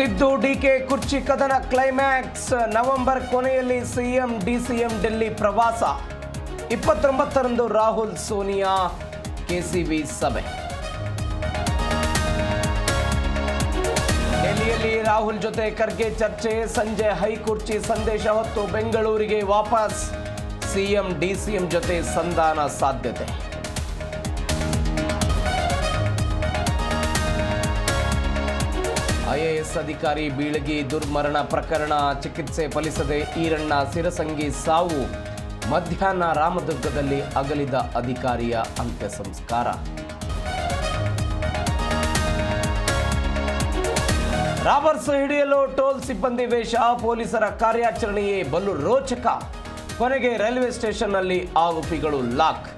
Siddu DK ಕುರ್ಚಿ ಕದನ climax November ಕೊನೆಯಲ್ಲಿ ಸಿಎಂ ಡಿಸಿಎಂ ಡೆಲ್ಲಿ ಪ್ರವಾಸ. ಇಪ್ಪತ್ತೊಂಬತ್ತರಂದು ರಾಹುಲ್ ಸೋನಿಯಾ ಕೆಸಿಬಿ ಸಭೆ. ಡೆಲ್ಲಿಯಲ್ಲಿ ರಾಹುಲ್ ಜೊತೆ ಖರ್ಗೆ ಚರ್ಚೆ, ಸಂಜೆ ಹೈಕುರ್ಚಿ ಸಂದೇಶ ಹೊತ್ತು ಬೆಂಗಳೂರಿಗೆ ವಾಪಸ್. ಸಿಎಂ ಡಿಸಿಎಂ ಜೊತೆ ಸಂಧಾನ ಸಾಧ್ಯತೆ. ಐಎಎಸ್ ಅಧಿಕಾರಿ ಬೀಳಗಿ ದುರ್ಮರಣ ಪ್ರಕರಣ ಚಿಕಿತ್ಸೆ ಫಲಿಸದೆ ಈರಣ್ಣ ಸಿರಸಂಗಿ ಸಾವು. ಮಧ್ಯಾಹ್ನ ರಾಮದುರ್ಗದಲ್ಲಿ ಅಗಲಿದ ಅಧಿಕಾರಿಯ ಅಂತ್ಯ ಸಂಸ್ಕಾರ ರಾಬರ್ಸ್ ಹಿಡಿಯಲು ಟೋಲ್ ಸಿಬ್ಬಂದಿ ವೇಷ, ಪೊಲೀಸರ ಕಾರ್ಯಾಚರಣೆಯೇ ಬಲು ರೋಚಕ. ಕೊನೆಗೆ ರೈಲ್ವೆ ಸ್ಟೇಷನ್ನಲ್ಲಿ ಆರೋಪಿಗಳು ಲಾಕ್.